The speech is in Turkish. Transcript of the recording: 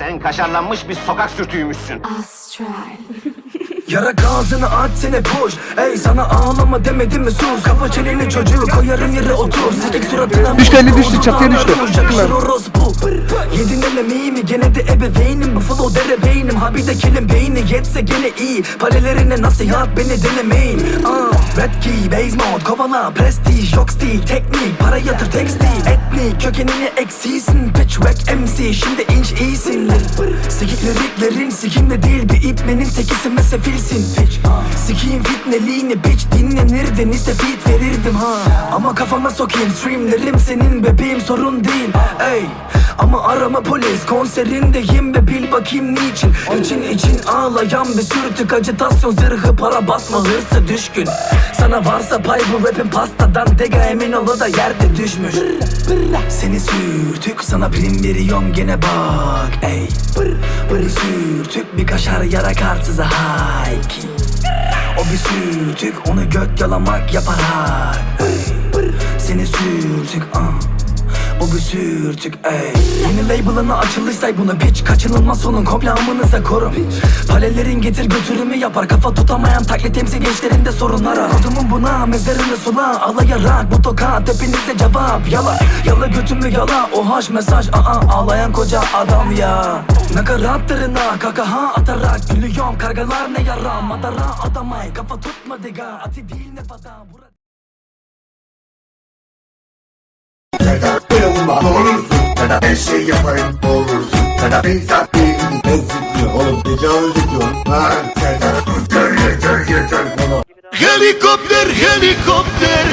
Sen kaşarlanmış bir sokak sürtüğümüşsün. Astral. Yara ağzını aç sene push. Ey sana ağlama demedim mi? Sus. Kapa çeneni çocuğu koyarım yere otur. Sikik suratına Düştü, eli düştü, çatıya düştü. Yakışır orospu Yedin elemeği mi gene de ebeveynim. Bu flow dere beynim. Ha bir de kelim beyni. Yetse gene iyi. Palelerine nasihat beni denemeyin. Uh, Red key, base mode, kovala Prestige, yok stil, teknik. Para yatır tekstil, etnik. Kökenini eksisin MC, şimdi inç iyisin. Sikik liriklerin sikimde değil Bir ipnenin tekisin ve sefilsin. Hiç Sikiyim fitneliğini bitch Dinlenir denizde fit verirdim ha. Ama kafama sokayım streamlerim Senin bebeğim sorun değil. Ey ama arama polis konserindeyim ve bil bakayım niçin? İçin için ağlayan bir sürtük acitasyon zırhı para basma hırsı düşkün. Sana varsa pay bu rapin pastadan dega emin ol da yerde düşmüş. Seni sürtük sana prim veriyorum gene bak. Ey Bir sürtük bir kaşar yara kartsıza hayki O bir sürtük onu göt yalamak yapar Seni sürtük ah o bir sürtük ey. Yeni label'ına açılışsay bunu bitch. Kaçınılmaz sonun komple amınıza korum Palelerin getir götürümü yapar. Kafa tutamayan taklit temsil gençlerinde sorunlara Kodumun buna mezarını sula. Alayarak bu tokat hepinize cevap. Yala yala götümü yala. O haş mesaj aa ağlayan koca adam ya. Nakaratlarına kakaha atarak Gülüyorum. Kargalar ne yara? Madara adamay. Kafa tutma diga. Ati değil ne fada Şey Helikopter helikopter